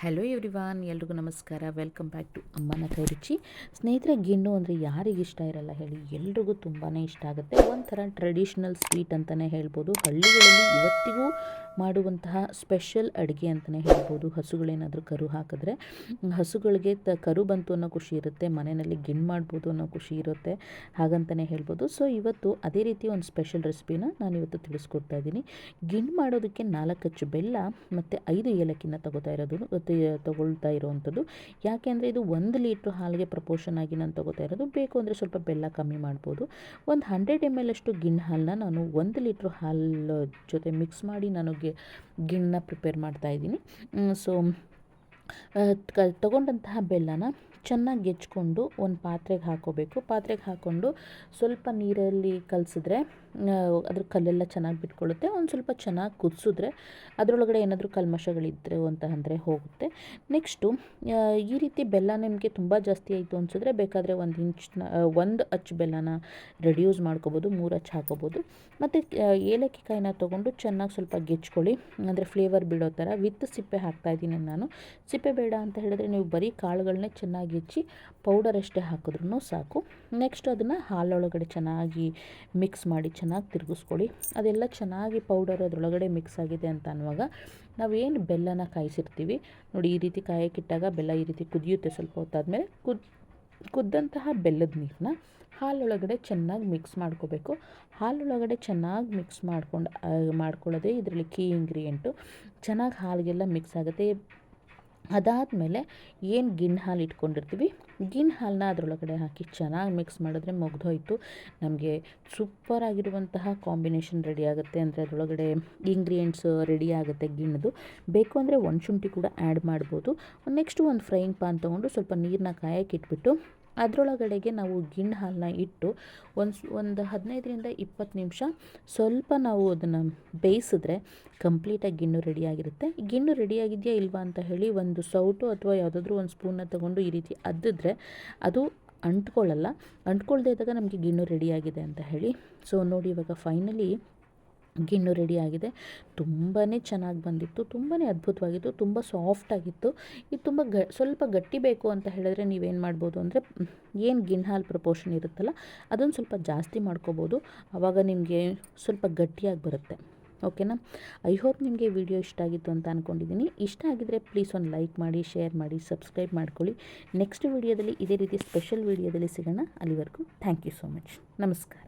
Hello everyone ಎಲ್ರಿಗೂ ನಮಸ್ಕಾರ. Welcome back to ಅಮ್ಮನ ಕೈ ರುಚಿ. ಸ್ನೇಹಿತರೆ, ಗಿಣ್ಣು ಅಂದರೆ ಯಾರಿಗೆ ಇಷ್ಟ ಇರಲ್ಲ ಹೇಳಿ, ಎಲ್ರಿಗೂ ತುಂಬಾ ಇಷ್ಟ ಆಗುತ್ತೆ. ಒಂಥರ ಟ್ರೆಡಿಷ್ನಲ್ ಸ್ವೀಟ್ ಅಂತಲೇ ಹೇಳ್ಬೋದು. ಹಳ್ಳಿಗಳಲ್ಲಿ ಇವತ್ತಿಗೂ ಮಾಡುವಂತಹ ಸ್ಪೆಷಲ್ ಅಡುಗೆ ಅಂತಲೇ ಹೇಳ್ಬೋದು. ಹಸುಗಳೇನಾದರೂ ಕರು ಹಾಕಿದ್ರೆ, ಹಸುಗಳಿಗೆ ತ ಕರು ಬಂತು ಅನ್ನೋ ಖುಷಿ ಇರುತ್ತೆ, ಮನೆಯಲ್ಲಿ ಗಿಣ್ ಮಾಡ್ಬೋದು ಅನ್ನೋ ಖುಷಿ ಇರುತ್ತೆ ಹಾಗಂತಲೇ ಹೇಳ್ಬೋದು. ಸೊ ಇವತ್ತು ಅದೇ ರೀತಿ ಒಂದು ಸ್ಪೆಷಲ್ ರೆಸಿಪಿನ ನಾನು ಇವತ್ತು ತಿಳಿಸ್ಕೊಡ್ತಾ ಇದ್ದೀನಿ. ಗಿಣ್ ಮಾಡೋದಕ್ಕೆ ನಾಲ್ಕು ಅಚ್ಚು ಬೆಲ್ಲ ಮತ್ತು ಐದು ಏಲಕ್ಕಿನ ತಗೋತಾ ಇರೋದು ತಗೊಳ್ತಾ ಇರೋವಂಥದ್ದು. ಯಾಕೆಂದರೆ ಇದು ಒಂದು ಲೀಟ್ರ್ ಹಾಲಿಗೆ ಪ್ರಪೋರ್ಷನ್ ಆಗಿ ನಾನು ತಗೋತಾ ಇರೋದು. ಬೇಕು ಅಂದರೆ ಸ್ವಲ್ಪ ಬೆಲ್ಲ ಕಮ್ಮಿ ಮಾಡ್ಬೋದು. ಒಂದು ಹಂಡ್ರೆಡ್ ಎಂ ಎಲ್ ಅಷ್ಟು ಗಿಣ್ ಹಾಲನ್ನ ನಾನು ಒಂದು ಲೀಟ್ರ್ ಹಾಲು ಜೊತೆ ಮಿಕ್ಸ್ ಮಾಡಿ ನಾನು ಗಿಣ್ಣನ್ನ ಪ್ರಿಪೇರ್ ಮಾಡ್ತಾ ಇದ್ದೀನಿ. ಸೊ ತಗೊಂಡಂತಹ ಬೆಲ್ಲನ ಚೆನ್ನಾಗಿ ಗೆಚ್ಕೊಂಡು ಒಂದು ಪಾತ್ರೆಗೆ ಹಾಕೋಬೇಕು. ಪಾತ್ರೆಗೆ ಹಾಕ್ಕೊಂಡು ಸ್ವಲ್ಪ ನೀರಲ್ಲಿ ಕಲಸಿದ್ರೆ ಅದ್ರ ಕಲ್ಲೆಲ್ಲ ಚೆನ್ನಾಗಿ ಬಿಟ್ಕೊಳ್ಳುತ್ತೆ ಒಂದು ಸ್ವಲ್ಪ ಚೆನ್ನಾಗಿ ಕುದಿಸಿದ್ರೆ ಅದರೊಳಗಡೆ ಏನಾದರೂ ಕಲ್ಮಶಗಳಿದ್ದರೆ ಅಂತ ಅಂದರೆ ಹೋಗುತ್ತೆ. ನೆಕ್ಸ್ಟು ಈ ರೀತಿ ಬೆಲ್ಲ ನಿಮಗೆ ತುಂಬ ಜಾಸ್ತಿ ಆಯಿತು ಅನಿಸಿದ್ರೆ ಬೇಕಾದರೆ ಒಂದು ಇಂಚ್ನ ಒಂದು ಅಚ್ಚು ಬೆಲ್ಲನ ರೆಡ್ಯೂಸ್ ಮಾಡ್ಕೋಬೋದು, ಮೂರು ಅಚ್ಚು ಹಾಕೋಬೋದು. ಮತ್ತು ಏಲಕ್ಕಿ ಕಾಯಿನ ತೊಗೊಂಡು ಚೆನ್ನಾಗಿ ಸ್ವಲ್ಪ ಗೆಚ್ಕೊಳ್ಳಿ ಅಂದರೆ ಫ್ಲೇವರ್ ಬಿಡೋ ಥರ ವಿತ್ ಸಿಪ್ಪೆ ಹಾಕ್ತಾಯಿದ್ದೀನಿ ನಾನು. ಬೇಡ ಅಂತ ಹೇಳಿದ್ರೆ ನೀವು ಬರೀ ಕಾಳುಗಳನ್ನೇ ಚೆನ್ನಾಗಿ ಹೆಚ್ಚಿ ಪೌಡರ್ ಅಷ್ಟೇ ಹಾಕಿದ್ರೂ ಸಾಕು. ನೆಕ್ಸ್ಟ್ ಅದನ್ನು ಹಾಲೊಳಗಡೆ ಚೆನ್ನಾಗಿ ಮಿಕ್ಸ್ ಮಾಡಿ ಚೆನ್ನಾಗಿ ತಿರುಗಿಸ್ಕೊಳ್ಳಿ. ಅದೆಲ್ಲ ಚೆನ್ನಾಗಿ ಪೌಡರ್ ಅದರೊಳಗಡೆ ಮಿಕ್ಸ್ ಆಗಿದೆ ಅಂತ ಅನ್ನುವಾಗ ನಾವೇನು ಬೆಲ್ಲನ ಕಾಯಿಸಿರ್ತೀವಿ. ನೋಡಿ ಈ ರೀತಿ ಕಾಯಕ್ಕಿಟ್ಟಾಗ ಬೆಲ್ಲ ಈ ರೀತಿ ಕುದಿಯುತ್ತೆ ಸ್ವಲ್ಪ ಹೊತ್ತಾದಮೇಲೆ. ಕುದ್, ಕುದ್ದಂತಹ ಬೆಲ್ಲದ ನೀರನ್ನ ಹಾಲೊಳಗಡೆ ಚೆನ್ನಾಗಿ ಮಿಕ್ಸ್ ಮಾಡ್ಕೋಬೇಕು. ಹಾಲೊಳಗಡೆ ಚೆನ್ನಾಗಿ ಮಿಕ್ಸ್ ಮಾಡ್ಕೊಂಡು ಮಾಡ್ಕೊಳ್ಳೋದೇ ಇದರಲ್ಲಿ ಕೀ ಇಂಗ್ರೀಡಿಯೆಂಟು ಚೆನ್ನಾಗಿ ಹಾಲಿಗೆಲ್ಲ ಮಿಕ್ಸ್ ಆಗುತ್ತೆ. ಅದಾದಮೇಲೆ ಏನು ಗಿಣ್ಣು ಹಾಲು ಇಟ್ಕೊಂಡಿರ್ತೀವಿ? ಗಿಣ್ಣು ಹಾಲನ್ನ ಅದರೊಳಗಡೆ ಹಾಕಿ ಚೆನ್ನಾಗಿ ಮಿಕ್ಸ್ ಮಾಡಿದ್ರೆ ಮುಗ್ದೋಯ್ತು. ನಮಗೆ ಸೂಪರಾಗಿರುವಂತಹ ಕಾಂಬಿನೇಷನ್ ರೆಡಿ ಆಗುತ್ತೆ. ಅಂದರೆ ಅದರೊಳಗಡೆ ಇಂಗ್ರೀಡಿಯೆಂಟ್ಸ್ ರೆಡಿ ಆಗುತ್ತೆ ಗಿಣ್ಣದು ಬೇಕು ಅಂದರೆ ಶುಂಠಿ ಕೂಡ ಆ್ಯಡ್ ಮಾಡ್ಬೋದು. ನೆಕ್ಸ್ಟು ಒಂದು ಫ್ರೈಯಿಂಗ್ ಪಾನ್ ತೊಗೊಂಡು ಸ್ವಲ್ಪ ನೀರನ್ನ ಕಾಯಕ್ಕೆ ಇಟ್ಬಿಟ್ಟು ಅದರೊಳಗಡೆಗೆ ನಾವು ಗಿಣ್ಣು ಹಾಲನ್ನ ಇಟ್ಟು ಒಂದು ಒಂದು ಹದಿನೈದರಿಂದ ಇಪ್ಪತ್ತು ನಿಮಿಷ ಸ್ವಲ್ಪ ನಾವು ಅದನ್ನು ಬೇಯಿಸಿದ್ರೆ ಕಂಪ್ಲೀಟಾಗಿ ಗಿಣ್ಣು ರೆಡಿಯಾಗಿರುತ್ತೆ ಗಿಣ್ಣು ರೆಡಿಯಾಗಿದೆಯಾ ಇಲ್ವಾ ಅಂತ ಹೇಳಿ ಒಂದು ಸೌಟು ಅಥವಾ ಯಾವುದಾದ್ರೂ ಒಂದು ಸ್ಪೂನ್ನ ತಗೊಂಡು ಈ ರೀತಿ ಅದ್ದಿದ್ರೆ ಅದು ಅಂಟ್ಕೊಳ್ಳಲ್ಲ. ಅಂಟ್ಕೊಳ್ದೇ ಇದ್ದಾಗ ನಮಗೆ ಗಿಣ್ಣು ರೆಡಿಯಾಗಿದೆ ಅಂತ ಹೇಳಿ. ಸೊ ನೋಡಿ ಇವಾಗ ಫೈನಲಿ ಗಿಣ್ಣು ರೆಡಿ ಆಗಿದೆ. ತುಂಬಾ ಚೆನ್ನಾಗಿ ಬಂದಿತ್ತು ತುಂಬಾ ಅದ್ಭುತವಾಗಿತ್ತು, ತುಂಬ ಸಾಫ್ಟಾಗಿತ್ತು ಇದು ತುಂಬ ಗ, ಸ್ವಲ್ಪ ಗಟ್ಟಿ ಬೇಕು ಅಂತ ಹೇಳಿದ್ರೆ ನೀವೇನು ಮಾಡ್ಬೋದು ಅಂದರೆ, ಏನು ಗಿಣ್ಣು ಹಾಲು ಪ್ರಪೋರ್ಷನ್ ಇರುತ್ತಲ್ಲ, ಅದನ್ನು ಸ್ವಲ್ಪ ಜಾಸ್ತಿ ಮಾಡ್ಕೋಬೋದು. ಆವಾಗ ನಿಮಗೆ ಸ್ವಲ್ಪ ಗಟ್ಟಿಯಾಗಿ ಬರುತ್ತೆ. ಓಕೆನಾ ಐ ಹೋಪ್ ನಿಮಗೆ ವಿಡಿಯೋ ಇಷ್ಟ ಆಗಿತ್ತು ಅಂತ ಅಂದ್ಕೊಂಡಿದ್ದೀನಿ ಇಷ್ಟ ಆಗಿದ್ದರೆ ಪ್ಲೀಸ್ ಒಂದು ಲೈಕ್ ಮಾಡಿ ಶೇರ್ ಮಾಡಿ ಸಬ್ಸ್ಕ್ರೈಬ್ ಮಾಡ್ಕೊಳ್ಳಿ. ನೆಕ್ಸ್ಟ್ ವಿಡಿಯೋದಲ್ಲಿ ಇದೇ ರೀತಿ ಸ್ಪೆಷಲ್ ವಿಡಿಯೋದಲ್ಲಿ ಸಿಗೋಣ. ಅಲ್ಲಿವರೆಗೂ ಥ್ಯಾಂಕ್ ಯು ಸೋ ಮಚ್ ನಮಸ್ಕಾರ.